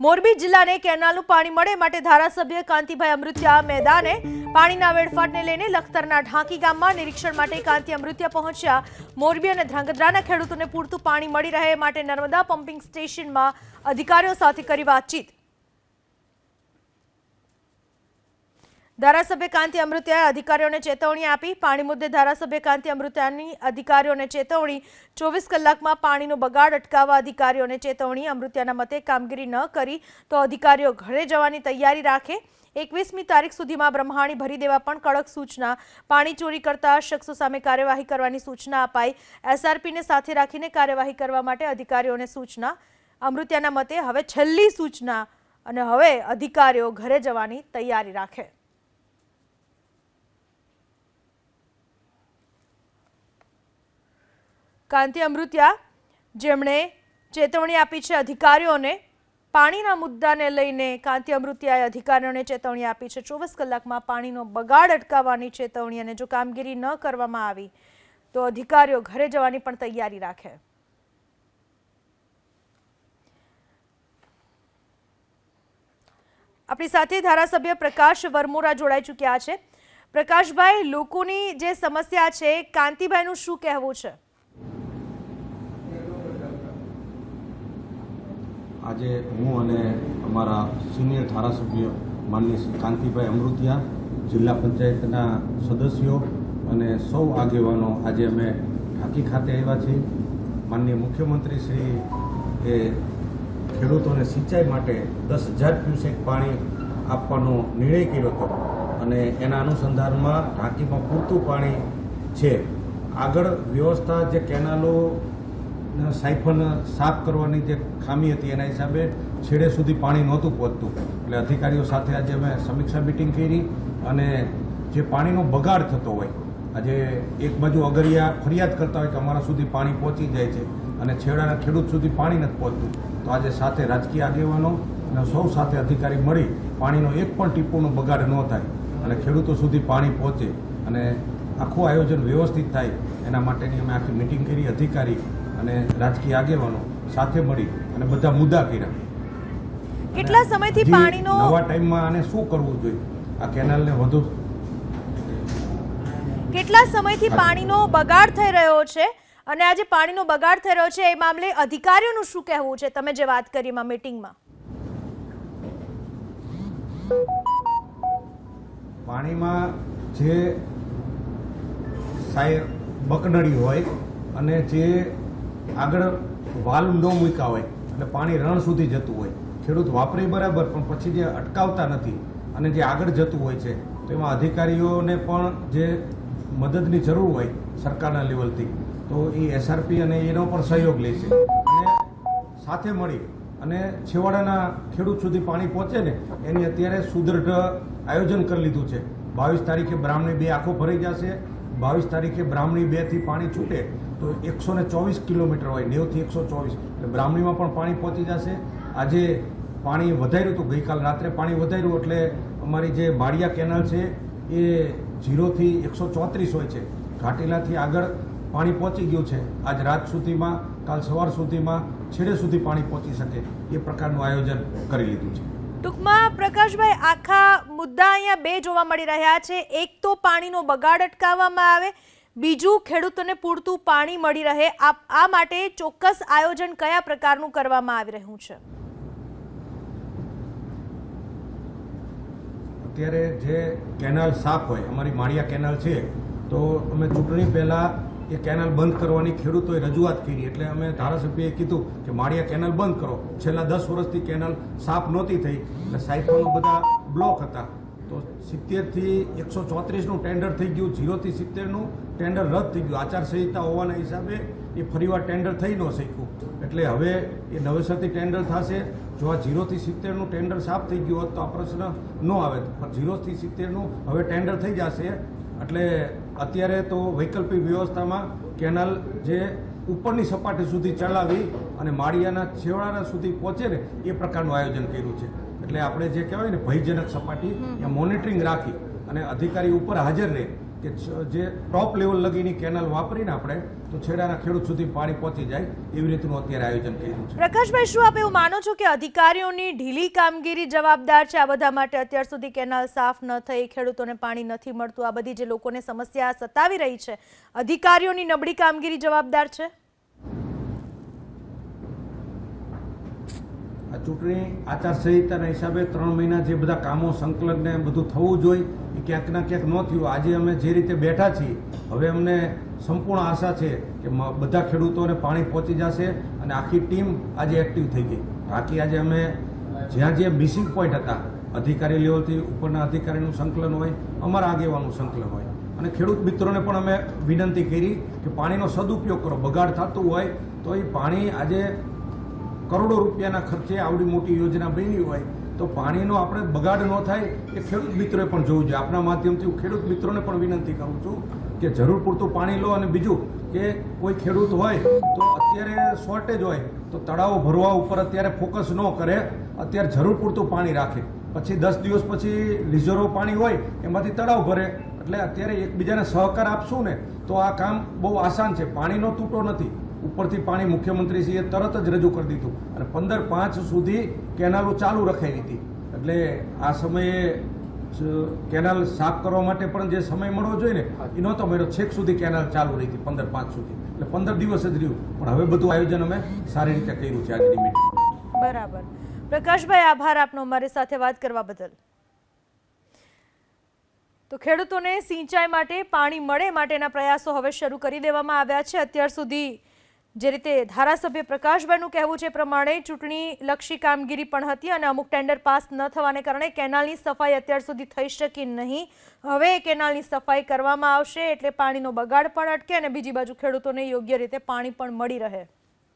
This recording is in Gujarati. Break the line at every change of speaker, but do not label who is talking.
મોરબી જિલ્લાને કેનાલનું પાણી મળે માટે ધારાસભ્ય કાંતિભાઈ અમૃત્યા મેદાને પાણીના વેડફાટને લઈને લખતરના ઢાંકી ગામમાં નિરીક્ષણ માટે કાંતિ અમૃત્યા પહોંચ્યા. મોરબી અને ધ્રાંગધ્રાના ખેડૂતોને પૂરતું પાણી મળી રહે માટે નર્મદા પમ્પિંગ સ્ટેશનમાં અધિકારીઓ સાથે કરી વાતચીત. ધારાસભ્ય કાંતિ અમૃત્યાએ અધિકારીઓને ચેતવણી આપી. પાણી મુદ્દે ધારાસભ્ય કાંતિ અમૃત્યાની અધિકારીઓને ચેતવણી. ચોવીસ કલાકમાં પાણીનો બગાડ અટકાવવા અધિકારીઓને ચેતવણી. અમૃત્યાના મતે કામગીરી ન કરી તો અધિકારીઓ ઘરે જવાની તૈયારી રાખે. એકવીસમી તારીખ સુધીમાં બ્રહ્માણી ભરી દેવા પણ કડક સૂચના. પાણી ચોરી કરતા શખ્સો સામે કાર્યવાહી કરવાની સૂચના અપાઈ. એસઆરપીને સાથે રાખીને કાર્યવાહી કરવા માટે અધિકારીઓને સૂચના. અમૃત્યાના મતે હવે છેલ્લી સૂચના અને હવે અધિકારીઓ ઘરે જવાની તૈયારી રાખે. કાંતિ અમૃત્યા, જેમણે ચેતવણી આપી છે અધિકારીઓને, પાણીના મુદ્દાને લઈને કાંતિ અમૃત્યાએ અધિકારીઓને ચેતવણી આપી છે. ચોવીસ કલાકમાં પાણીનો બગાડ અટકાવવાની ચેતવણી અને જો કામગીરી ન કરવામાં આવી, તો અધિકારીઓ ઘરે જવાની પણ તૈયારી રાખે. આપણી સાથે ધારાસભ્ય પ્રકાશ વરમોરા જોડાઈ ચૂક્યા છે. પ્રકાશભાઈ, લોકોની જે સમસ્યા છે, કાંતિભાઈનું શું કહેવું છે?
આજે હું અને અમારા સિનિયર ધારાસભ્ય માનનીય કાંતિભાઈ અમૃતિયા, જિલ્લા પંચાયતના સદસ્યો અને સૌ આગેવાનો આજે અમે ઢાંકી ખાતે આવ્યા છીએ. માનનીય મુખ્યમંત્રી શ્રી એ ખેડૂતોને સિંચાઈ માટે દસ હજાર ક્યુસેક પાણી આપવાનો નિર્ણય કર્યો હતો અને એના અનુસંધાનમાં ઢાંકીમાં પૂરતું પાણી છે. આગળ વ્યવસ્થા જે કેનાલો સાયફન સાફ કરવાની જે ખામી હતી, એના હિસાબે છેડે સુધી પાણી નહોતું પહોંચતું. એટલે અધિકારીઓ સાથે આજે અમે સમીક્ષા મિટિંગ કરી અને જે પાણીનો બગાડ થતો હોય, આજે એક બાજુ અગરિયા ફરિયાદ કરતા હોય કે અમારા સુધી પાણી પહોંચી જાય છે અને છેડાના ખેડૂત સુધી પાણી નથી પહોંચતું, તો આજે સાથે રાજકીય આગેવાનો અને સૌ સાથે અધિકારી મળી પાણીનો એક પણ ટીપોનો બગાડ ન થાય અને ખેડૂતો સુધી પાણી પહોંચે અને આખું આયોજન વ્યવસ્થિત થાય. એના માટેની અમે આખી મિટિંગ કરી અધિકારી અને રાજકીય આગેવાનો સાથે મળી અને બધા મુદ્દા કર્યા.
કેટલા સમયથી પાણીનો
નવા ટાઈમમાં આને શું કરવું જોઈએ? આ કેનાલને વધુ
કેટલા સમયથી પાણીનો બગાડ થઈ રહ્યો છે? અને આજે પાણીનો બગાડ થઈ રહ્યો છે એ મામલે અધિકારીઓનું શું કહેવું છે? તમે જે વાત કરી એમાં મીટિંગમાં
પાણીમાં જે સાય બકનડી હોય અને જે આગળ વાલ્વ ન મૂક્યા હોય એટલે પાણી રણ સુધી જતું હોય. ખેડૂત વાપરે બરાબર, પણ પછી જે અટકાવતા નથી અને જે આગળ જતું હોય છે, તો એમાં અધિકારીઓને પણ જે મદદની જરૂર હોય સરકારના લેવલથી, તો એ એસઆરપી અને એનો પણ સહયોગ લે છે. અને સાથે મળી અને છેવાડાના ખેડૂત સુધી પાણી પહોંચે ને, એની અત્યારે સુદૃઢ આયોજન કરી લીધું છે. બાવીસ તારીખે બ્રાહ્મણી બે આખો ભરાઈ જશે બાવીસ તારીખે બ્રાહ્મણી બેથી પાણી છૂટે, તો એકસો ને ચોવીસ કિલોમીટર હોય, નેવથી એકસો ચોવીસ. એટલે બ્રાહ્મણીમાં પણ પાણી પહોંચી જશે. આજે પાણી વધાર્યું હતું, ગઈકાલ રાત્રે પાણી વધાર્યું, એટલે અમારી જે માળિયા કેનાલ છે, એ ઝીરોથી એકસો ચોત્રીસ હોય છે. ઘાટીલાથી આગળ પાણી પહોંચી ગયું છે. આજ રાત સુધીમાં, કાલ સવાર સુધીમાં છેડે સુધી પાણી પહોંચી શકે, એ પ્રકારનું આયોજન કરી લીધું છે.
ટૂંકમાં પ્રકાશભાઈ, આખા મુદ્દા અહીંયા બે જોવા મળી રહ્યા છે. એક તો પાણીનો બગાડ અટકાવવામાં આવે, બીજું ખેડૂતોને પૂરતું પાણી મળી રહે. આ માટે ચોક્કસ આયોજન કયા પ્રકારનું કરવામાં આવી રહ્યું છે?
અત્યારે જે કેનાલ સાફ હોય, અમારી માળિયા કેનાલ છે, તો અમે ચૂંટણી પહેલાં એ કેનાલ બંધ કરવાની ખેડૂતોએ રજૂઆત કરી. એટલે અમે ધારાસભ્યએ કીધું કે માળિયા કેનાલ બંધ કરો. છેલ્લા દસ વર્ષથી કેનાલ સાફ નહોતી થઈ. એટલે સાયફોનો બધા બ્લોક હતા. તો સિત્તેરથી એકસો ચોત્રીસનું ટેન્ડર થઈ ગયું. ઝીરોથી સિત્તેરનું ટેન્ડર રદ થઈ ગયું. આચારસંહિતા હોવાના હિસાબે એ ફરીવાર ટેન્ડર થઈ ન શક્યું. એટલે હવે એ નવેસરથી ટેન્ડર થશે. જો આ ઝીરોથી સિત્તેરનું ટેન્ડર સાફ થઈ ગયું હોત તો આ પ્રશ્ન ન આવે. પણ ઝીરોથી સિત્તેરનું હવે ટેન્ડર થઈ જશે. એટલે અત્યારે તો વૈકલ્પિક વ્યવસ્થામાં કેનાલ જે ઉપરની સપાટી સુધી ચલાવી અને માળિયાના છેવાડા સુધી પહોંચે ને એ પ્રકારનું આયોજન કર્યું છે. એટલે આપણે જે કહેવાય ને ભયજનક સપાટી એ મોનિટરિંગ રાખી અને અધિકારી ઉપર હાજર રહે કે જે ટોપ લેવલ લગીની કેનાલ વાપરીને આપણે તો છેડાના ખેડૂત સુધી પાણી પહોંચી જાય એવી રીતનું અત્યારે આયોજન કર્યું છે.
પ્રકાશભાઈ, શું આપ એવું માનો છો કે અધિકારીઓની ઢીલી કામગીરી જવાબદાર છે? આ બધા માટે અત્યાર સુધી કેનાલ સાફ ન થઈ, ખેડૂતોને પાણી નથી મળતું, આ બધી જે લોકોને સમસ્યા સતાવી રહી છે, અધિકારીઓની નબળી કામગીરી જવાબદાર છે?
ચૂંટણી આચારસંહિતાના હિસાબે ત્રણ મહિના જે બધા કામો, સંકલન બધું થવું જોઈએ એ ક્યાંક ના ક્યાંક ન થયું. આજે અમે જે રીતે બેઠા છીએ, હવે અમને સંપૂર્ણ આશા છે કે બધા ખેડૂતોને પાણી પહોંચી જશે અને આખી ટીમ આજે એક્ટિવ થઈ ગઈ. બાકી આજે અમે જ્યાં જ્યાં મિસિંગ પોઈન્ટ હતા, અધિકારી લેવલથી ઉપરના અધિકારીનું સંકલન હોય, અમારા આગેવાનું સંકલન હોય. અને ખેડૂત મિત્રોને પણ અમે વિનંતી કરી કે પાણીનો સદુપયોગ કરો. બગાડ થતું હોય તો એ પાણી આજે કરોડો રૂપિયાના ખર્ચે આવડી મોટી યોજના બની હોય તો પાણીનો આપણે બગાડ ન થાય એ ખેડૂત મિત્રોએ પણ જોવું જોઈએ. આપણા માધ્યમથી હું ખેડૂત મિત્રોને પણ વિનંતી કરું છું કે જરૂર પૂરતું પાણી લો અને બીજું કે કોઈ ખેડૂત હોય તો અત્યારે શોર્ટેજ હોય તો તળાવો ભરવા ઉપર અત્યારે ફોકસ ન કરે. અત્યારે જરૂર પૂરતું પાણી રાખે. પછી દસ દિવસ પછી રિઝર્વ પાણી હોય એમાંથી તળાવ ભરે. એટલે અત્યારે એકબીજાને સહકાર આપશું ને તો આ કામ બહુ આસાન છે. પાણીનો તૂટો નથી. ઉપરથી પાણી મુખ્યમંત્રીશ્રીએ તરત જ રજૂ કરી દીધું. અને પંદર પાંચ સુધી કેનાલો ચાલુ રખાઈ હતી. એટલે આ સમયે કેનાલ સાફ કરવા માટે પણ જે સમય મળવો જોઈએ ને, એ નહોતો મળ્યો. છેક સુધી કેનાલ ચાલુ રહી હતી, પંદર પાંચ સુધી. એટલે પંદર દિવસ જ રહ્યું. પણ હવે બધું આયોજન અમે સારી રીતે કર્યું છે આજની મીટિંગ
બરાબર. પ્રકાશભાઈ, આભાર આપનો અમારી સાથે વાત કરવા બદલ. તો ખેડૂતોને સિંચાઈ માટે પાણી મળે માટેના પ્રયાસો હવે શરૂ કરી દેવામાં આવ્યા છે. અત્યાર સુધી જે રીતે ધારાસભ્ય પ્રકાશભાઈનું કહેવું છે પ્રમાણે ચૂંટણી લક્ષી કામગીરી પણ હતી અને અમુક ટેન્ડર પાસ ન થવાને કારણે કેનાલની સફાઈ અત્યાર સુધી થઈ શકી નહીં. હવે કેનાલની સફાઈ કરવામાં આવશે એટલે પાણીનો બગાડ પણ અટકે અને બીજી બાજુ ખેડૂતોને યોગ્ય રીતે પાણી પણ મળી રહે.